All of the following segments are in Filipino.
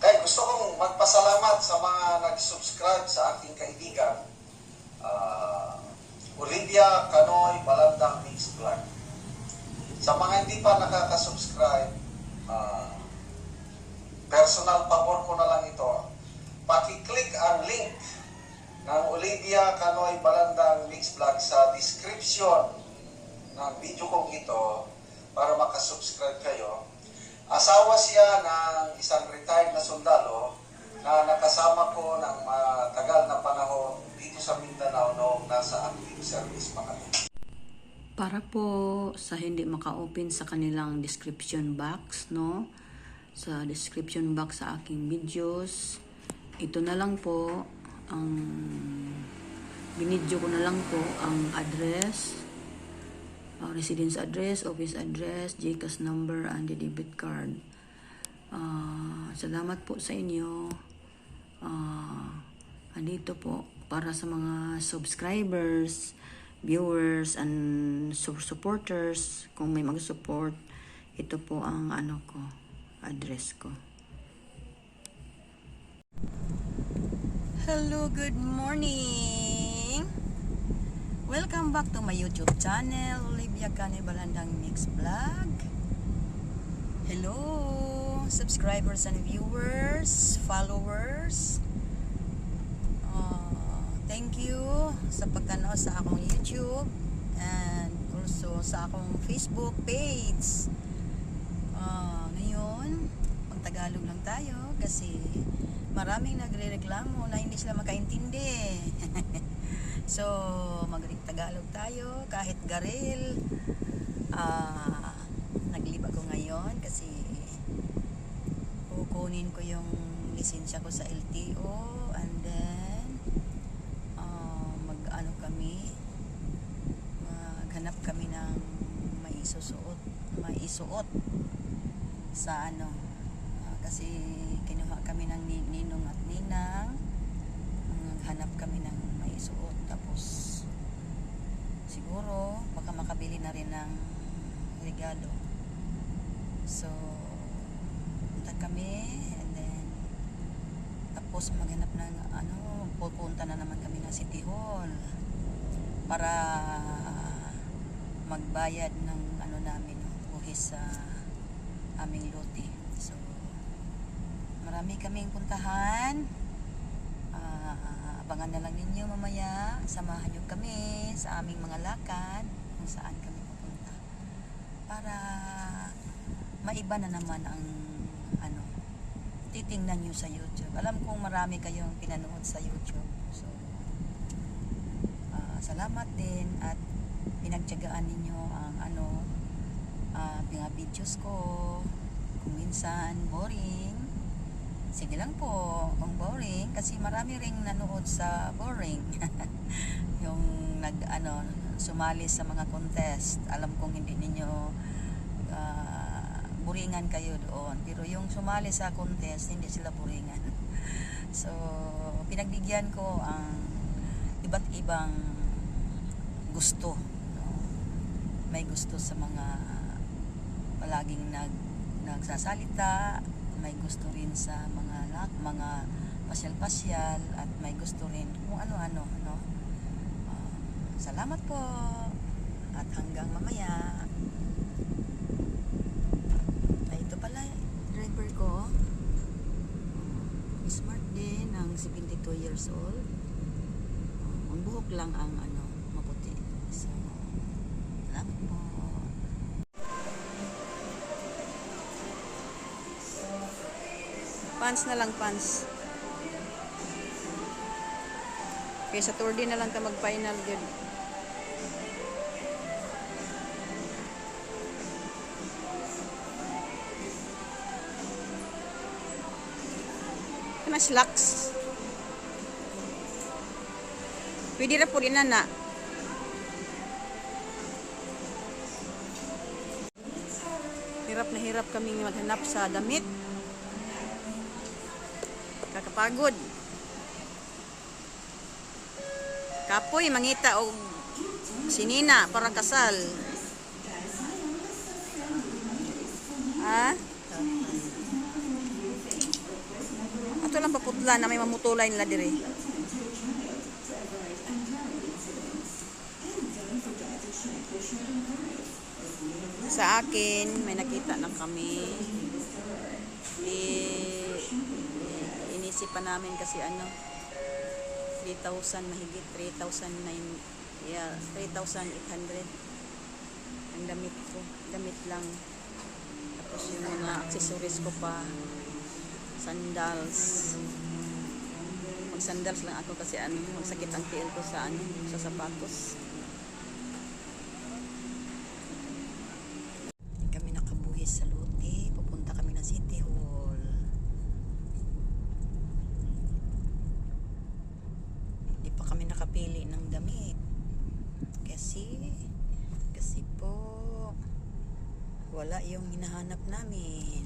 Kaya gusto kong magpasalamat sa mga nag-subscribe sa aking kaibigan, ah, Olivia Canoy Balandang Mix Vlog. Sa mga hindi pa nakaka-subscribe, ah, personal pabor ko na lang ito. Paki-click ang link ng Olivia Canoy Balandang Mix Vlog sa description ng video kong ito para makasubscribe kayo. Asawa siya ng isang retired na sundalo na nakasama ko ng matagal na panahon dito sa Mindanao noong nasa active service pa kami. Para po sa hindi maka-open sa kanilang description box, no? Sa description box sa aking videos, ito na lang po ang binidyo ko na lang po ang address, uh, residence address, office address, GCash number, and the debit card. Ah, salamat po sa inyo. Ah, andito po para sa mga subscribers, viewers, and su- supporters. Kung may mag-support, ito po ang ano ko, address ko. Hello, good morning! Welcome back to my YouTube channel, Olivia Cane Balandang Mix Vlog. Hello, subscribers and viewers, followers. Uh, thank you sa pagtanaw sa akong YouTube and also sa akong Facebook page. Ah, ngayon, magtagalog lang tayo kasi maraming nagrereklamo na hindi sila makaintindi. so, magtagalog tayo kahit garil. Ah, naglib ako ngayon kasi kukunin ko yung lisensya ko sa LTO and then ah, mag-ano kami maghanap kami ng maisusuot maisuot sa ano. Ah, kasi kinuha kami ng ni- ninong at ninang. Hanap kami ng maisuot tapos siguro baka makabili na rin ng regalo. So punta kami and then tapos maghanap ng ano pupunta na naman kami ng City Hall para magbayad ng ano namin buhis sa aming lote. So marami kaming puntahan. Ah, abangan na lang ninyo mamaya. Samahan nyo kami sa aming mga lakad kung saan kami pupunta. Para maiba na naman ang ano titingnan nyo sa YouTube. Alam kong marami kayong pinanood sa YouTube. So ah, salamat din at pinagtyagaan ninyo ang ano ah, mga videos ko. Kung minsan boring sige lang po kung boring. Kasi marami ring nanood sa boring. Yung nag ano sumali sa mga contest. Alam kong hindi ninyo ah, buringan kayo doon. Pero yung sumali sa contest hindi sila buringan. So pinagbigyan ko ang iba't ibang gusto may gusto sa mga palaging nag nagsasalita may gusto rin sa mga lak, mga pasyal-pasyal at may gusto rin kung ano-ano no? Ah, salamat po at hanggang mamaya. Ay ito pala driver ko. Ah, smart din ng 72 years old. Ah, ang buhok lang ang ano Pants na lang, pants. Okay, sa tour din na lang ka mag-final yun. Kana slacks. Pwede ra po din na na. Hirap na hirap kaming maghanap sa damit. Nakapagod. Kapoy mangita og sinina para kasal. Ha? Ato lang paputla na may mamutulay nila dire. Sa akin, may nakita lang kami. Pa namin kasi ano, 3,000 mahigit, 3,009, yeah, 3,800 ang damit ko, damit lang. Tapos yung mga accessories ko pa, sandals. Mag sandals lang ako kasi ano, magsakit ang tiil ko sa ano, sa sapatos. Kami nakabuhis sa Lote, pupunta kami ng City Hall. Hindi pa kami nakapili ng damit. Kasi, kasi po, wala yung hinahanap namin.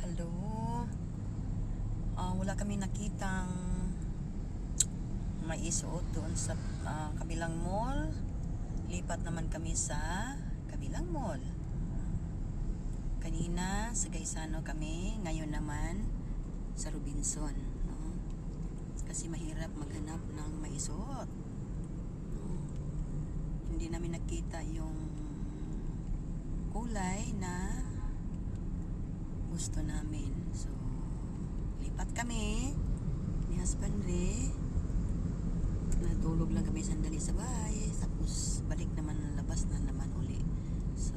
Hello? Ah, wala kami nakitang may isuot doon sa ah, kabilang mall. Lipat naman kami sa kabilang mall. Kanina sa Gaisano kami, ngayon naman sa Robinson. No? Kasi mahirap maghanap ng maisuot. No? Hindi namin nakita yung kulay na gusto namin. So, lipat kami ni husband Ray. Natulog lang kami sandali sa bahay. Tapos, balik naman labas na naman uli. So,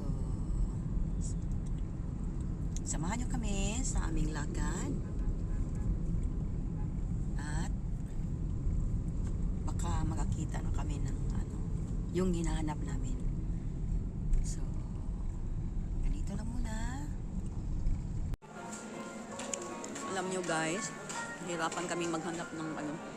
samahan nyo kami sa aming lakad. At, baka makakita na kami ng ano, yung hinahanap namin. So, ganito lang muna. Alam nyo guys, hirapan kaming maghanap ng ano.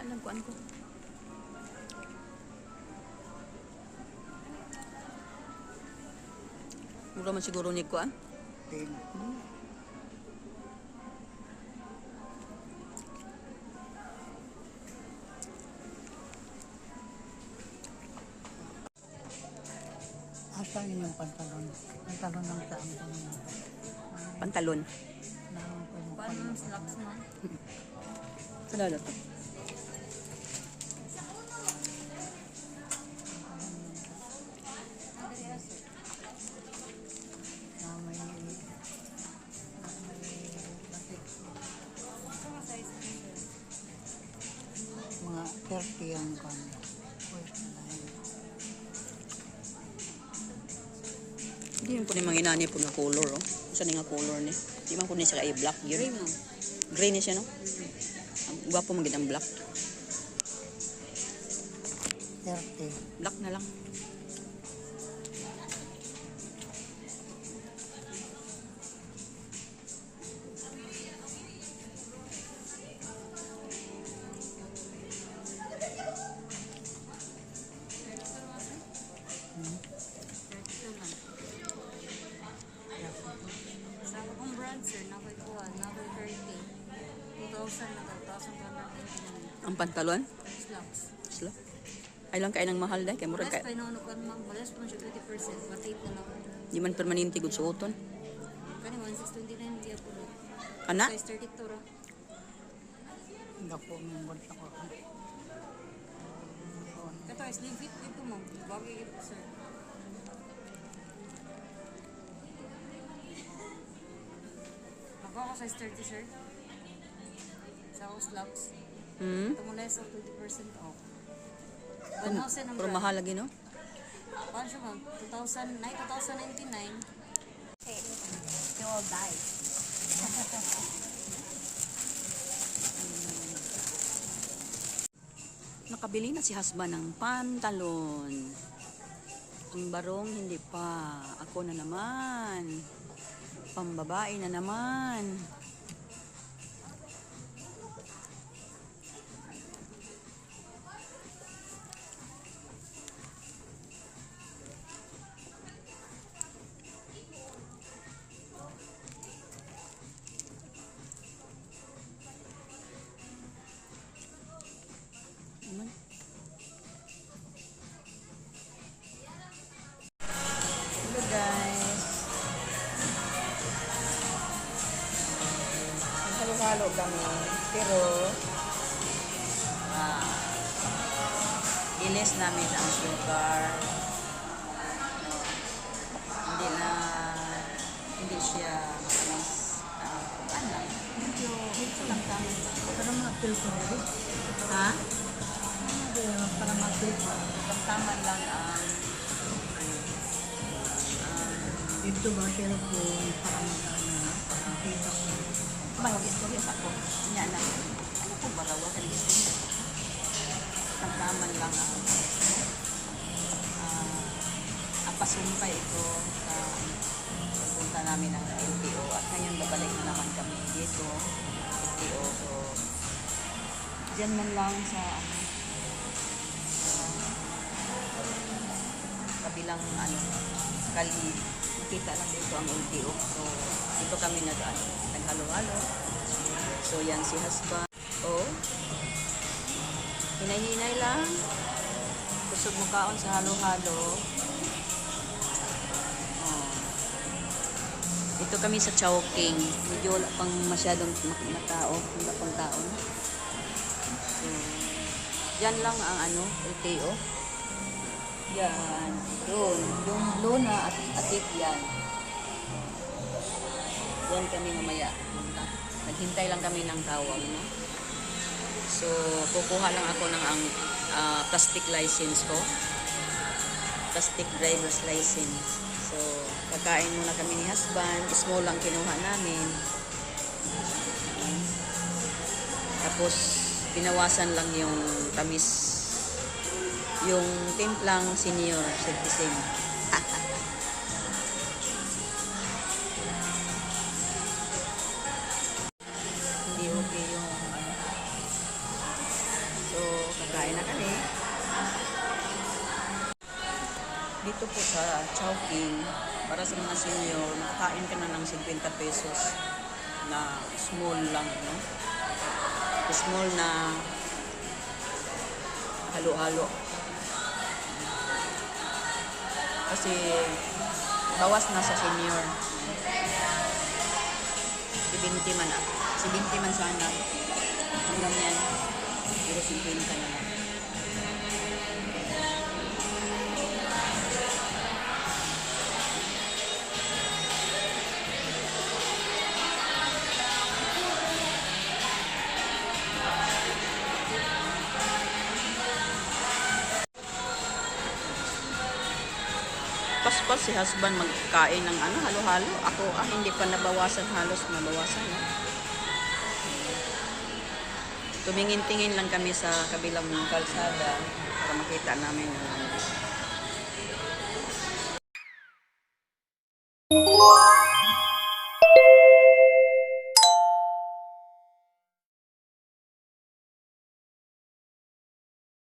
Wala lang kuan ko. Mura man siguro ni kuan. Asan yun yung pantalon? Pantalon ng saan ko na. Pantalon. Yung Paano yung slacks mo? Na to? 40 ang kanya. 49. Hindi man po mga inani po nga color, oh. Isa ni nga color ni. Hindi man po ni siya i-black yun. Gray mo. Gray ni siya, no? Ang gwapo magandang black. 30. Black na lang. Ang pantalon. Slacks. Sila. Ay lang kay nang mahal dai kay murag Less kay pa inono ko mag balas pa siya 20%. Matay na lang. di man permanente gud suoton. Kani 1629 diya po. Kana? Size 32 ra. Hindi ko member sa ko. Ito is slim fit ito mo. Bagay ito sir. Ako ako size 30 sir. Slacks. Hmm. Ito muna sa 20% off. 1,000 ang Pero brand. mahal lagi no. Paano siya ma'am? 2000, 2099. Okay. You will die. Naka nakabili na si husband ng pantalon. Ang barong hindi pa. Ako na naman. Pambabae na naman. Naman. Kami. Pero, ah, ilis namin ang sugar. Hindi na, hindi siya mas, ah, ano, medyo, medyo lang kami. Para ma-feel ko rin. Ha? Para ma-feel ko. Lang ang, ang, Dito ba mag-ano na? Para kita ko. Mag-istorya ako. Nya na. Ano po ba nag-istorya? Tamtaman lang ang uh, ang pasumpay ito sa punta namin ng LTO at ngayon babalik na naman kami dito LTO so dyan man lang sa ano kabilang ano kali nakita lang dito ang LTO so dito kami nag naghalo-halo so yan si husband. Oh hinay-hinay lang. Kusog mo kaon sa halo-halo. Oh. dito kami sa Chowking medyo wala pang masyadong na tao wala pang tao so yan lang ang ano LTO yan. Doon yung Luna at Atik yan yan kami mamaya. Naghintay lang kami ng tawag, no? So, kukuha lang ako ng ang ah, plastic license ko. Plastic driver's license. So, kakain muna kami ni husband. Small lang kinuha namin. Tapos, binawasan lang yung tamis. Yung timplang senior citizen. Kakain na kami. Dito po sa Chowking, para sa mga senior, makakain ka na ng 50 pesos na small lang, no? Small na halo-halo. Kasi bawas na sa senior. 70 man ah. 70 man sana. Hanggang yan. Pero 50 na lang. Paspas si husband magkain ng ano, halo-halo. Ako, ah, hindi pa nabawasan halos nabawasan. No? Tumingin-tingin lang kami sa kabilang kalsada para makita namin yung